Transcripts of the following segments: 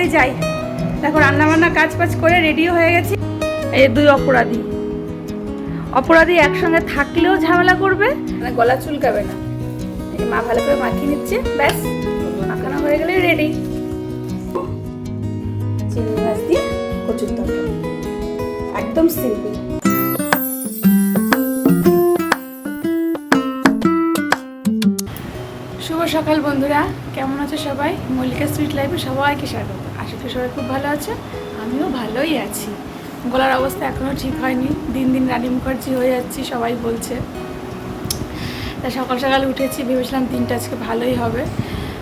করতেই যাই। দেখো, রান্নাবান্না কাজ বাজ করে রেডিও হয়ে গেছি। এই দুই অপরাধী। অপরাধী একসঙ্গে থাকলেও ঝামেলা করবে। মানে গলা চুলকাবে না। এই মা ভালো করে মাখিয়ে নিচ্ছে। ব্যাস, মাখানো হয়ে গেলে রেডি চিংড়ি মাছ দিয়ে কচুর তরকারি। একদম সিম্পল শুভ সকাল বন্ধুরা। কেমন আছো সবাই? মল্লিকা সুইট লাইফে সবাইকে স্বাগত। করি সবাই খুব ভালো আছে। আমিও ভালোই আছি। গলার অবস্থা এখনও ঠিক হয়নি। দিন দিন রানী মুখার্জি হয়ে যাচ্ছি, সবাই বলছে। তা সকাল সকাল উঠেছি, ভেবেছিলাম দিনটা আজকে ভালোই হবে।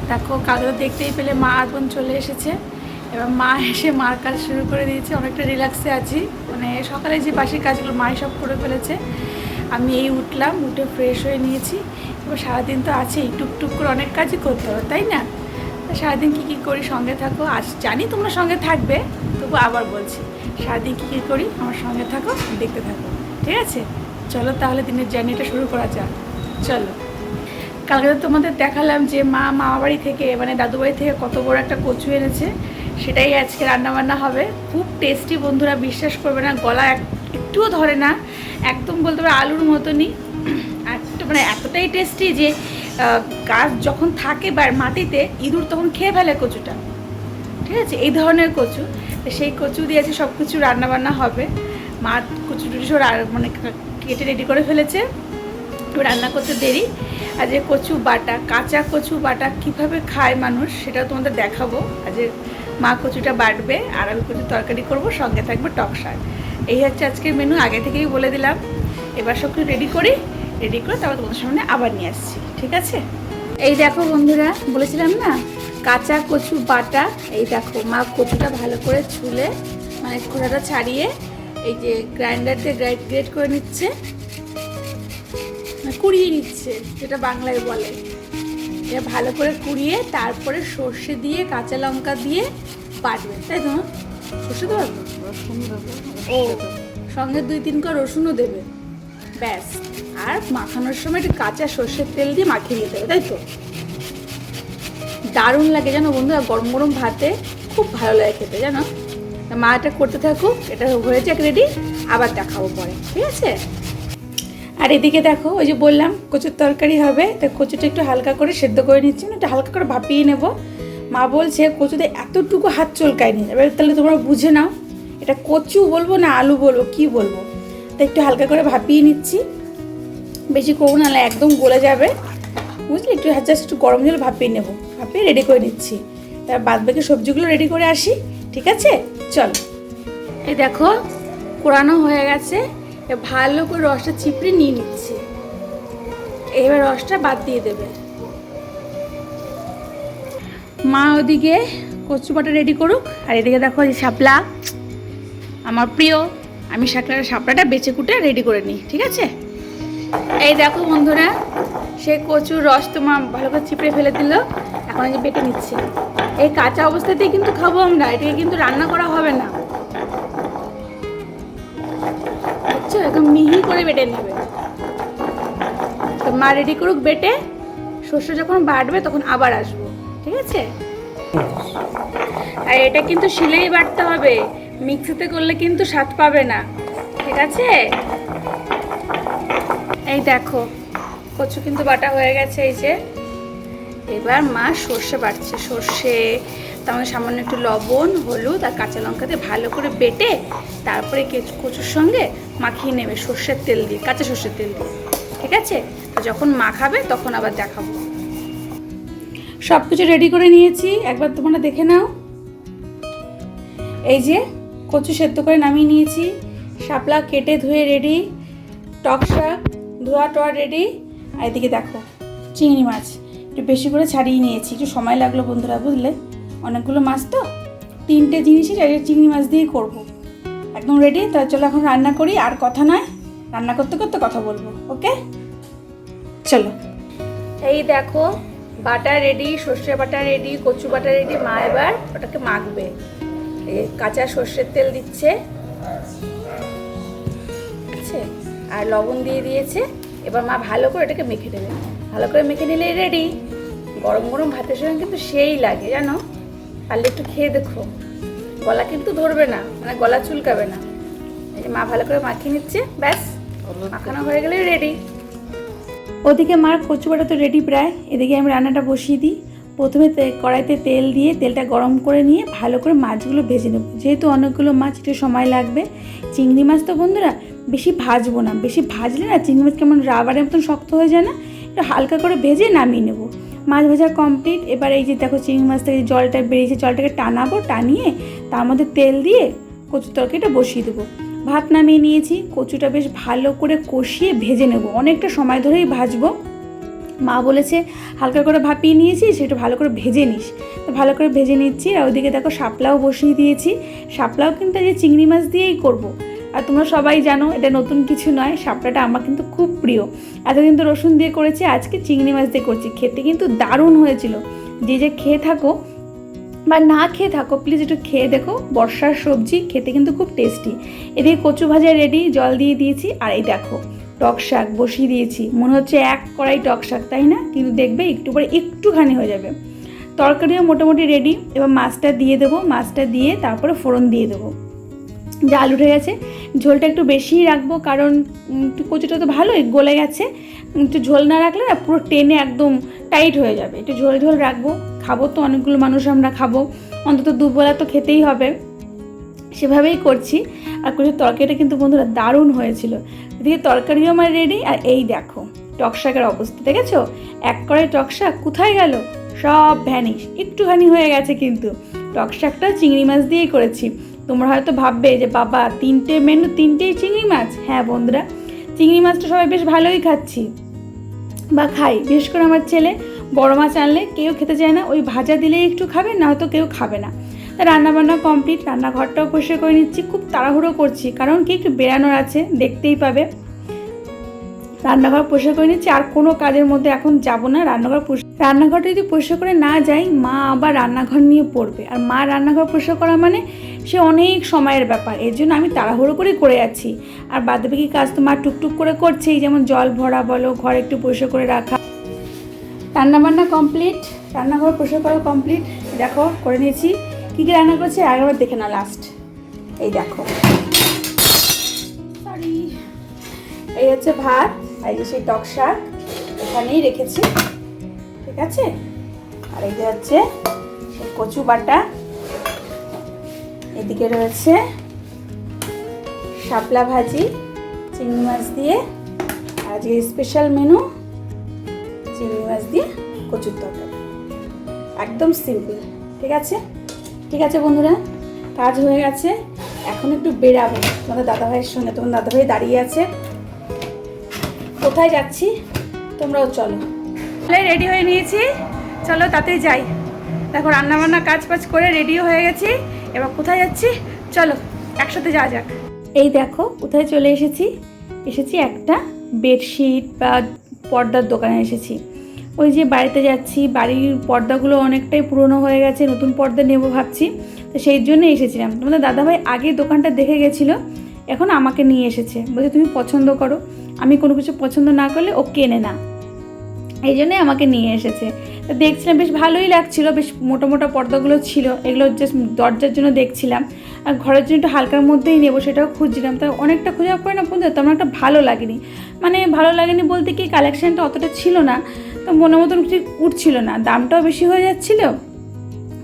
দেখো কাগজ দেখতেই পেলে মা আর বোন চলে এসেছে। এবার মা এসে মার কাজ শুরু করে দিয়েছে। অনেকটা রিল্যাক্সে আছি। মানে সকালে যে বাসির কাজগুলো মাই সব করে ফেলেছে। আমি এই উঠলাম, উঠে ফ্রেশ হয়ে নিয়েছি। এবার সারাদিন তো আছেই। টুকটুক করে অনেক কাজই করতে হবে, তাই না? তা সারাদিন কী কী করি সঙ্গে থাকো? আজ জানি তোমরা সঙ্গে থাকবে, তবু আবার বলছি, সারাদিন কী কী করি আমার সঙ্গে থাকো, দেখতে থাকো, ঠিক আছে? চলো তাহলে দিনের জার্নিটা শুরু করা যাক। চলো। কালকে তোমাদের দেখালাম যে মা মামা বাড়ি থেকে মানে দাদু বাড়ি থেকে কত বড় একটা কচু এনেছে, সেটাই আজকে রান্নাবান্না হবে। খুব টেস্টি বন্ধুরা, বিশ্বাস করবে না, গলা এক, একটুও ধরে না, একদম বলতে পারে আলুর মতনই। একটা মানে এতটাই টেস্টি যে গাছ যখন থাকে বা মাটিতে, ইঁদুর তখন খেয়ে ফেলে কচুটা। ঠিক আছে? এই ধরনের কচু। সেই কচু দিয়ে আছে সব কিছু রান্নাবান্না হবে, মা কচু টুচু সব মানে কেটে রেডি করে ফেলেছে। রান্না করতে দেরি। আর যে কচু বাটা, কাঁচা কচু বাটা কীভাবে খায় মানুষ, সেটাও তোমাদের দেখাবো। যে মা কচুটা বাটবে, আর আমি কচু তরকারি করব, সঙ্গে থাকবে টক শাক। এই হচ্ছে আজকের মেনু আগে থেকেই বলে দিলাম। এবার সব কিছু রেডি করি। রেডি করে তারপর তোমাদের সামনে আবার নিয়ে আসছি ঠিক আছে? এই দেখো বন্ধুরা বলেছিলাম না? কাঁচা কচু বাটা এই দেখো মা কচুটা ভালো করে ছুলে মানে খোড়াটা ছাড়িয়ে এই যে গ্রাইন্ডার দিয়ে গ্রাইড গ্রেড করে নিচ্ছে মানে কুড়িয়ে নিচ্ছে যেটা বাংলায় বলে। এটা ভালো করে কুড়িয়ে তারপরে সর্ষে দিয়ে কাঁচা লঙ্কা দিয়ে বাটবে। তাই তো? সর্ষে দেবো। ও সঙ্গে দুই তিন কর রসুনও দেবে। ব্যাস। আর মাখানোর সময় একটু কাঁচা সর্ষের তেল দিয়ে মাখিয়ে নিতে হবে, তাই তো? দারুণ লাগে জানো বন্ধুরা গরম গরম ভাতে খুব ভালো লাগে খেতে, জানো? মা এটা করতে থাকুক, এটা হয়ে যাক রেডি আবার দেখাবো পরে, ঠিক আছে? আর এদিকে দেখো, ওই যে বললাম, কচুর তরকারি হবে, তা কচুটা একটু হালকা করে সেদ্ধ করে নিচ্ছি মানে একটু হালকা করে ভাপিয়ে নেব। মা বলছে, কচুতে এতটুকু হাত চলকায়নি এবার তাহলে তোমরা বুঝে নাও, এটা কচু বলব না আলু বলব, কি বলব? তা একটু হালকা করে ভাপিয়ে নিচ্ছি। বেশি করব নাহলে একদম গলে যাবে। বুঝলি? একটু জাস্ট একটু গরম জল ভাপিয়ে নেব। ভাপিয়ে রেডি করে নিচ্ছি। তার বাদ বাকি সবজিগুলো রেডি করে আসি, ঠিক আছে? চল। এই দেখো, কোরানো হয়ে গেছে। ভালো করে রসটা চিপড়ে নিয়ে নিচ্ছি। এবার রসটা বাদ দিয়ে দেবে। মা ওদিকে কচু বাটা রেডি করুক। আর এদিকে দেখো এই শাপলা। আমার প্রিয়, আমি শাকলার শাপলাটা বেছে কুটে রেডি করে নিই, ঠিক আছে? এই দেখো বন্ধুরা, সে কচুর রস তোমার ভালো করে চিপড়ে ফেলে দিল। এখন যে বেটে নিচ্ছে। এই কাঁচা অবস্থাতেই কিন্তু খাব আমরা, এটাকে কিন্তু রান্না করা হবে না। বুঝছ? একদম মিহি করে বেটে নেবে। মা রেডি করুক বেটে, শস্য যখন বাটবে তখন আবার আসব, ঠিক আছে? আর এটা কিন্তু শিলেই বাটতে হবে, মিক্সিতে করলে কিন্তু স্বাদ পাবে না, ঠিক আছে? এই দেখো, কচু কিন্তু বাটা হয়ে গেছে, এই যে। এবার মা সর্ষে বাটছে, সর্ষে, তার সামান্য একটু লবণ, হলুদ আর কাঁচা লঙ্কা দিয়ে ভালো করে বেটে তারপরে কেচ- কচুর সঙ্গে মাখিয়ে নেবে সর্ষের তেল দিয়ে, কাঁচা সর্ষের তেল দিয়ে, ঠিক আছে? তো যখন মাখাবে তখন আবার দেখাবো। সব কিছু রেডি করে নিয়েছি, একবার তোমরা দেখে নাও। এই যে কচু সেদ্ধ করে নামিয়ে নিয়েছি, শাপলা কেটে ধুয়ে রেডি টক শাক ধোয়া টোয়া রেডি আর এদিকে দেখো, চিংড়ি মাছ। একটু বেশি করে ছাড়িয়ে নিয়েছি, একটু সময় লাগল বন্ধুরা, বুঝলে? অনেকগুলো মাছ তো? তিনটে জিনিসই চিংড়ি মাছ দিয়েই করব। একদম রেডি তাহলে চলো এখন রান্না করি, আর কথা নয়, রান্না করতে করতে কথা বলব ওকে চলো। এই দেখো, বাটা রেডি সর্ষে বাটা রেডি কচু বাটা রেডি মা এবার ওটাকে মাখবে। কাঁচা সর্ষের তেল দিচ্ছে। আর লবণ দিয়ে দিয়েছে। এবার মা ভালো করে এটাকে মেখে দেবে ভালো করে মেখে নিলে রেডি গরম গরম ভাতের সঙ্গে কিন্তু সেই লাগে, জানো? পারলে একটু খেয়ে দেখো। গলা কিন্তু ধরবে না মানে গলা চুলকাবে না। এই যে মা ভালো করে মাখিয়ে নিচ্ছে, ব্যাস। মাখানো হয়ে গেলে রেডি ওদিকে মার কচু বাটা তো রেডি প্রায়। এদিকে আমি রান্নাটা বসিয়ে দিই। প্রথমে কড়াইতে তেল দিয়ে তেলটা গরম করে নিয়ে ভালো করে মাছগুলো ভেজে নেব। যেহেতু অনেকগুলো মাছ একটু সময় লাগবে, চিংড়ি মাছ তো বন্ধুরা বেশি ভাজবো না। বেশি ভাজলে না চিংড়ি মাছ কেমন রাবারের মতন শক্ত হয়ে যায় না? একটু হালকা করে ভেজে নামিয়ে নেব। মাছ ভাজা কমপ্লিট এবার এই যে দেখো চিংড়ি মাছ থেকে জলটা বেরিয়েছে, জলটাকে টানাবো, টানিয়ে তার মধ্যে তেল দিয়ে কচুর তরকারিটা বসিয়ে দেবো। ভাত নামিয়ে নিয়েছি। কচুটা বেশ ভালো করে কষিয়ে ভেজে নেব। অনেকটা সময় ধরেই ভাজবো। মা বলেছে, হালকা করে ভাপিয়ে নিয়েছি সেটা ভালো করে ভেজে নিস। তো ভালো করে ভেজে নিচ্ছি। আর ওদিকে দেখো শাপলাও বসিয়ে দিয়েছি। শাপলাও কিন্তু যে চিংড়ি মাছ দিয়েই করব। আর তোমরা সবাই জানো, এটা নতুন কিছু নয় শাপলাটা আমার কিন্তু খুব প্রিয়। এতদিন তো রসুন দিয়ে করেছি, আজকে চিংড়ি মাছ দিয়ে করছি। খেতে কিন্তু দারুণ হয়েছিল। যে যে খেয়ে থাকো বা না খেয়ে থাকো প্লিজ একটু খেয়ে দেখো। বর্ষার সবজি খেতে কিন্তু খুব টেস্টি এদিকে কচু ভাজা রেডি জল দিয়ে দিয়েছি, আর এই দেখো, টক শাক বসিয়ে দিয়েছি। মনে হচ্ছে এক কড়াই টক শাক, তাই না? কিন্তু দেখবে একটু পরে একটুখানি হয়ে যাবে। তরকারিও মোটামুটি রেডি এবার মাছটা দিয়ে দেবো, মাছটা দিয়ে তারপরে ফোড়ন দিয়ে দেবো। জাল উঠে গেছে। ঝোলটা একটু বেশিই রাখব কারণ কচুটা তো ভালোই গলে গেছে। একটু ঝোল না রাখলে না পুরো টেনে একদম টাইট হয়ে যাবে। একটু ঝোল ঝোল রাখব। খাব তো, অনেকগুলো মানুষ আমরা খাব। অন্তত দুবেলা তো খেতেই হবে। সেভাবেই করছি। আর কচুর তরকারিটা কিন্তু বন্ধুরা দারুণ হয়েছিল। এদিকে তরকারিও আমার রেডি আর এই দেখো, টক শাকের অবস্থা, দেখেছ? এক কড়াই টক শাক কোথায় গেল? সব ভ্যানিশ একটুখানি হয়ে গেছে কিন্তু। টক শাকটা চিংড়ি মাছ দিয়েই করেছি। তোমরা হয়তো ভাববে যে, বাবা, তিনটে মেনু, তিনটেই চিংড়ি মাছ? হ্যাঁ বন্ধুরা, চিংড়ি মাছটা সবাই বেশ ভালোই খাচ্ছি। বা খাই, বিশেষ করে আমার ছেলে বড় মাছ আনলে কেউ খেতে চায় না, ওই ভাজা দিলেই একটু খাবে, না হয়তো কেউ খাবে না। তা রান্নাবান্না কমপ্লিট রান্নাঘরটাও পরিষ্কার করে নিচ্ছি, খুব তাড়াহুড়ো করছি, কারণ কি একটু বেড়ানোর আছে, দেখতেই পাবে। রান্নাঘর পরিষ্কার করে নিচ্ছি, আর কোনো কাজের মধ্যে এখন যাব না। রান্নাঘর রান্নাঘরটা যদি পরিষ্কার করে না যাই, মা আবার রান্নাঘর নিয়ে পড়বে। আর মা রান্নাঘর পরিষ্কার করা মানে সে অনেক সময়ের ব্যাপার, এর জন্য আমি তাড়াহুড়ো করে করে যাচ্ছি। আর বাদবাকি কাজ তো মা টুকটুক করে করছেই, যেমন জল ভরা বলো, ঘর একটু পরিষ্কার করে রাখা। রান্নাবান্না কমপ্লিট রান্নাঘর পরিষ্কার করা কমপ্লিট দেখো, করে নিয়েছি। কী কী রান্না করছি? একবার দেখে না লাস্ট এই দেখো। এই হচ্ছে ভাত। আর এই যে সেই টক শাক এখানেই রেখেছি, ঠিক আছে? আর এই যে হচ্ছে কচু বাটা। এদিকে রয়েছে শাপলা ভাজি, চিংড়ি মাছ দিয়ে আজকে স্পেশাল মেনু চিংড়ি মাছ দিয়ে কচুর তরকারি। একদম সিম্পল ঠিক আছে? ঠিক আছে বন্ধুরা, কাজ হয়ে গেছে। এখন একটু বেরাবো। তোমাদের দাদাভাইয়ের সঙ্গে, তোমার দাদাভাই দাঁড়িয়ে আছে। কোথায় যাচ্ছি? তোমরাও চলো। তাহলে রেডি হয়ে নিয়েছি। চলো তাতেই যাই। দেখো রান্নাবান্না কাজ ফাজ করে রেডিও হয়ে গেছি। এবার কোথায় যাচ্ছি? চলো একসাথে যাওয়া যাক। এই দেখো কোথায় চলে এসেছি? এসেছি একটা বেডশিট বা পর্দার দোকানে এসেছি। ওই যে বাড়িতে যাচ্ছি বাড়ির পর্দাগুলো অনেকটাই পুরনো হয়ে গেছে নতুন পর্দা নেব ভাবছি। তো সেই জন্য এসেছিলাম। তোমাদের দাদাভাই আগে দোকানটা দেখে গেছিল। এখন আমাকে নিয়ে এসেছে। বলছে, তুমি পছন্দ করো। আমি কোনো কিছু পছন্দ না করলে ও কেনে না। এই জন্যই আমাকে নিয়ে এসেছে। তো দেখছিলাম, বেশ ভালোই লাগছিল, বেশ মোটা মোটা পর্দাগুলো ছিল। এগুলো জাস্ট দরজার জন্য দেখছিলাম। আর ঘরের জন্য একটু হালকার মধ্যেই নেব সেটাও খুঁজছিলাম। তা অনেকটা খোঁজার পরে না বন্ধু, তেমন একটা ভালো লাগেনি। মানে ভালো লাগেনি বলতে কি কালেকশানটা অতটা ছিল না। তো মনের মতন ঠিক উঠছিল না। দামটাও বেশি হয়ে যাচ্ছিল।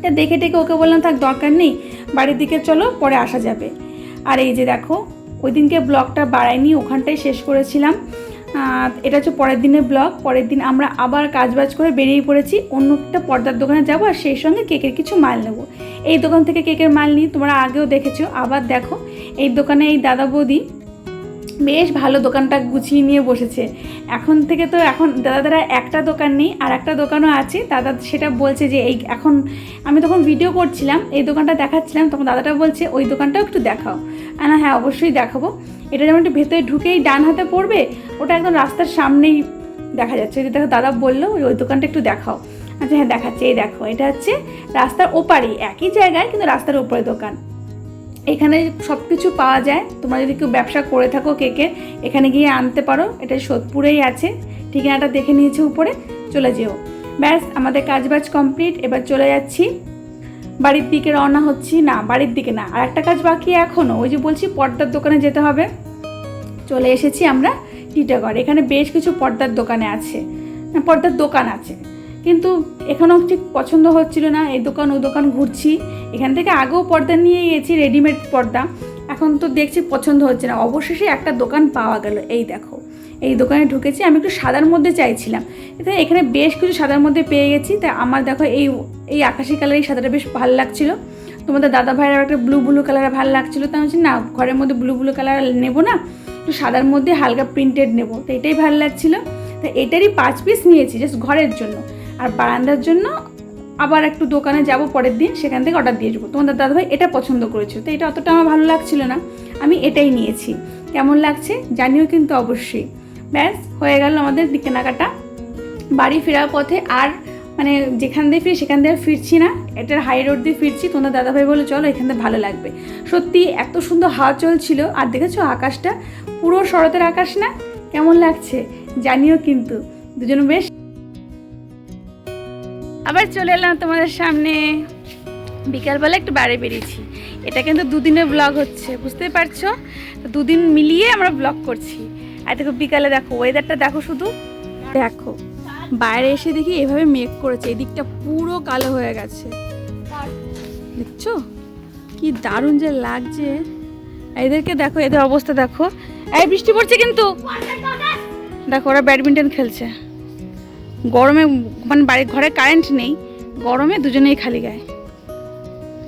তা দেখে টেকে ওকে বললাম, থাক, দরকার নেই। বাড়ির দিকে চলো, পরে আসা যাবে। আর এই যে দেখো ওই দিনকে ব্লগটা বাড়াইনি, ওখানটাই শেষ করেছিলাম। এটা হচ্ছে পরের দিনের ব্লগ। পরের দিন আমরা আবার কাজবাজ করে বেরিয়ে পড়েছি, অন্য একটা পর্দার দোকানে যাব আর সেই সঙ্গে কেকের কিছু মাল নেব। এই দোকান থেকে কেকের মাল নিই তোমরা আগেও দেখেছ, আবার দেখো, এই দোকানে এই দাদা বৌদি বেশ ভালো দোকানটা গুছিয়ে নিয়ে বসেছে। এখন থেকে তো এখন দাদা দাদা একটা দোকান নেই, আর একটা দোকানও আছে। দাদা সেটা বলছে যে, এই এখন, আমি তখন ভিডিও করছিলাম, এই দোকানটা দেখাচ্ছিলাম, তখন দাদাটা বলছে, ওই দোকানটাও একটু দেখাও। না হ্যাঁ অবশ্যই দেখাবো। এটা যেমন একটু ভেতরে ঢুকেই ডান হাতে পড়বে, ওটা একদম রাস্তার সামনেই দেখা যাচ্ছে। ওই যে দেখো, দাদা বলল, ওই ওই দোকানটা একটু দেখাও। আচ্ছা হ্যাঁ দেখাচ্ছে। এই দেখো, এটা হচ্ছে রাস্তার ওপারেই, একই জায়গায় কিন্তু রাস্তার ওপরে দোকান। এখানে সব কিছু পাওয়া যায়। তোমরা যদি কেউ ব্যবসা করে থাকো কেকের এখানে গিয়ে আনতে পারো। এটা সোদপুরেই আছে। ঠিকানাটা দেখে নিয়েছে উপরে। চলে যেও। ব্যাস, আমাদের কাজবাজ কমপ্লিট। এবার চলে যাচ্ছি বাড়ির দিকে রওনা হচ্ছি। না, বাড়ির দিকে না, আর একটা কাজ বাকি এখনও ওই যে বলছি, পর্দার দোকানে যেতে হবে। চলে এসেছি আমরা টিটাগড়। এখানে বেশ কিছু পর্দার দোকানে আছে। পর্দার দোকান আছে। কিন্তু এখানেও ঠিক পছন্দ হচ্ছিল না। এই দোকান ও দোকান ঘুরছি। এখান থেকে আগেও পর্দা নিয়ে গেছি রেডিমেড পর্দা। এখন তো দেখছি পছন্দ হচ্ছে না। অবশেষে একটা দোকান পাওয়া গেল। এই দেখো। এই দোকানে ঢুকেছি, আমি একটু সাদার মধ্যে চাইছিলাম। এতে এখানে বেশ কিছু সাদার মধ্যে পেয়ে গেছি। তাই আমার দেখো এই এই আকাশি কালার এই সাদাটা বেশ ভালো লাগছিল। তোমাদের দাদা ভাইয়ের একটা ব্লু ব্লু কালার ভালো লাগছিল। তাই বলছি, না, ঘরের মধ্যে ব্লু ব্লু কালার নেব না, একটু সাদার মধ্যে হালকা প্রিন্টেড নেব। তো এটাই ভালো লাগছিল। তো এটারই পাঁচ পিস নিয়েছি জাস্ট ঘরের জন্য। আর বারান্দার জন্য আবার একটু দোকানে যাব পরের দিন, সেখান থেকে অর্ডার দিয়ে যাব তোমাদের দাদাভাই এটা পছন্দ করেছিল। তো এটা অতটা আমার ভালো লাগছিল না। আমি এটাই নিয়েছি। কেমন লাগছে জানিও কিন্তু অবশ্যই। ব্যাস, হয়ে গেল আমাদের কেনাকাটা বাড়ি ফেরার পথে আর মানে যেখান দিয়ে ফিরি সেখান দিয়ে ফিরছি না। এটার হাই রোড দিয়ে ফিরছি তোমাদের দাদাভাই বলে, চলো এখান থেকে ভালো লাগবে। সত্যি এত সুন্দর হাওয়া চলছিল, আর দেখেছ আকাশটা? পুরো শরতের আকাশ না? কেমন লাগছে? জানিও কিন্তু। দুজন বেশ। আবার চলে এলাম তোমাদের সামনে। বিকালবেলা একটু বাইরে বেরিয়েছি। এটা কিন্তু দুদিনের ব্লগ হচ্ছে, বুঝতে পারছ? দুদিন মিলিয়ে আমরা ব্লগ করছি। আর দেখো বিকালে দেখো ওয়েদারটা দেখো শুধু। দেখো, বাইরে এসে দেখি এভাবে মেঘ করেছে, এদিকটা পুরো কালো হয়ে গেছে। দেখছ? কি দারুণ যে লাগছে। এদেরকে দেখো, এদের অবস্থা দেখো। এই, বৃষ্টি পড়ছে কিন্তু। দেখো, ওরা ব্যাডমিন্টন খেলছে। গরমে মানে বাড়ির ঘরে কারেন্ট নেই। গরমে দুজনেই খালি গায়ে।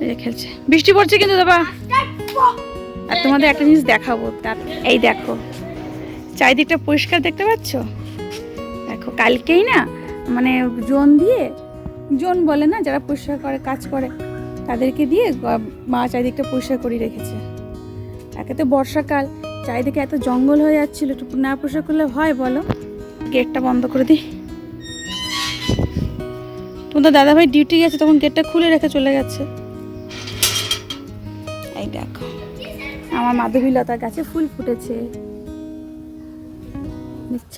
এই খেলছে। বৃষ্টি পড়ছে কিন্তু দাদা আর তোমাদের একটা জিনিস দেখাবো, তার এই দেখো। চারিদিকটা পরিষ্কার দেখতে পাচ্ছ? দেখো, কালকেই না মানে জোন দিয়ে, জোন বলে না, যারা পরিষ্কার করে, কাজ করে, তাদেরকে দিয়ে মা চারিদিকটা পরিষ্কার করে রেখেছে। একে তো বর্ষাকাল, চারিদিকে এত জঙ্গল হয়ে যাচ্ছিল, একটু না পরিষ্কার করলে হয় বলো? গেটটা বন্ধ করে দিই। তোমাদের দাদাভাই ডিউটি গেছে, তখন গেটটা খুলে রেখে চলে গেছে। এই দেখো, আমার মাধবী লতার গাছে ফুল ফুটেছে। দেখছ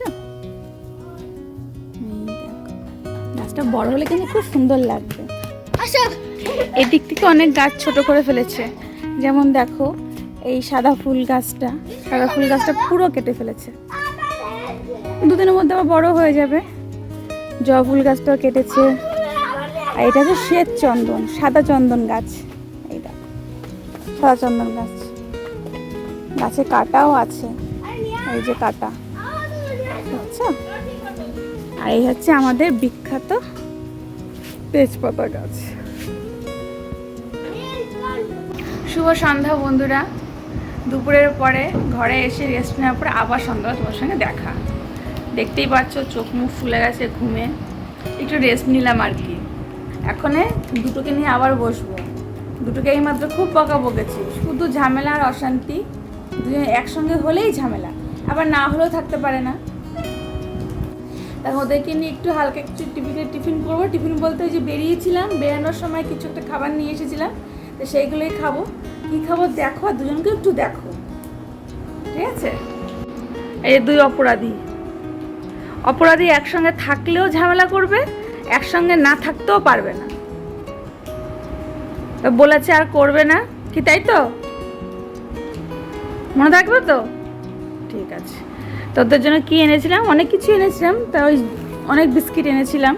গাছটা বড় হলে কিন্তু খুব সুন্দর লাগবে। এদিক থেকে অনেক গাছ ছোট করে ফেলেছে। যেমন দেখো এই সাদা ফুল গাছটা। সাদা ফুল গাছটা পুরো কেটে ফেলেছে। দুদিনের মধ্যে আবার বড় হয়ে যাবে। জবা ফুল গাছটাও কেটেছে। আর এটা হচ্ছে শ্বেত চন্দন সাদা চন্দন গাছ। এই দেখো সাদা চন্দন গাছ। গাছে কাটাও আছে। এই যে কাটা। বুঝছ আর এই হচ্ছে আমাদের বিখ্যাত তেজপাতা গাছ। শুভ সন্ধ্যা বন্ধুরা। দুপুরের পরে ঘরে এসে রেস্ট নেওয়ার পরে আবার সন্ধ্যা তোমার সঙ্গে দেখা। দেখতেই পাচ্ছ চোখ মুখ ফুলে গেছে ঘুমে। একটু রেস্ট নিলাম আর কি। এখনে দুটোকে নিয়ে আবার বসবো। দুটোকে এইমাত্র খুব বকা বকেছি শুধু ঝামেলা আর অশান্তি। দুজন একসঙ্গে হলেই ঝামেলা। আবার না হলেও থাকতে পারে না। তা ওদেরকে নিয়ে একটু হালকা একটু টিফিনে, টিফিন করব। টিফিন বলতে ওই যে বেরিয়েছিলাম, বেরানোর সময় কিছু একটা খাবার নিয়ে এসেছিলাম, তো সেইগুলোই খাব। কী খাব দেখো, আর দুজনকে একটু দেখো। ঠিক আছে? এই দুই অপরাধী। অপরাধী একসঙ্গে থাকলেও ঝামেলা করবে, একসঙ্গে না থাকতেও পারবে না। তো বলেছে আর করবে না। কি তাই তো? মনে থাকবে তো? ঠিক আছে। তোদের জন্য কি এনেছিলাম? অনেক কিছু এনেছিলাম। তা ওই অনেক বিস্কিট এনেছিলাম।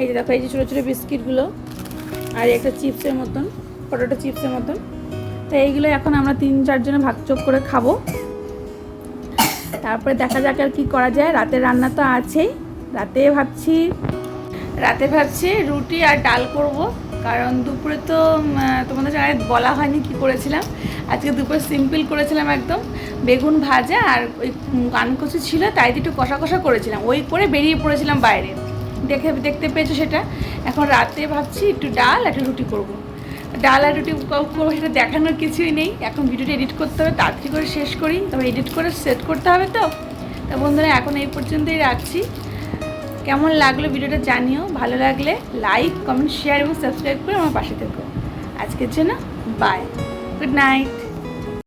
এই যে দেখো, এই যে ছোটো ছোটো বিস্কিটগুলো। আর একটা চিপসের মতন, পটেটো চিপসের মতন। তো এইগুলো এখন আমরা তিন চারজনে ভাগযোগ করে খাব। তারপরে দেখা যাক আর কি করা যায়। রাতের রান্না তো আছেই। রাতে ভাবছি রাতে ভাবছি রুটি আর ডাল করব। কারণ দুপুরে তো তোমাদের সঙ্গে বলা হয়নি কি করেছিলাম। আজকে দুপুরে সিম্পল করেছিলাম একদম, বেগুন ভাজা আর ওই কানকচু ছিল, তাই একটু কষা কষা করেছিলাম। ওই করে বেরিয়ে পড়েছিলাম বাইরে। দেখে, দেখতে পেয়েছ সেটা? এখন রাতে ভাবছি একটু ডাল একটা রুটি করব। ডাল আর রুটি করব সেটা দেখানোর কিছুই নেই। এখন ভিডিওটা এডিট করতে হবে, তাড়াতাড়ি করে শেষ করি। তবে এডিট করে সেট করতে হবে তো। তা বন্ধুরা, এখন এই পর্যন্তই রাখছি। কেমন লাগল ভিডিওটা জানিও। ভালো লাগলে লাইক কমেন্ট শেয়ার এবং সাবস্ক্রাইব করে আমার পাশে থেকো। আজকের জন্য বাই গুড নাইট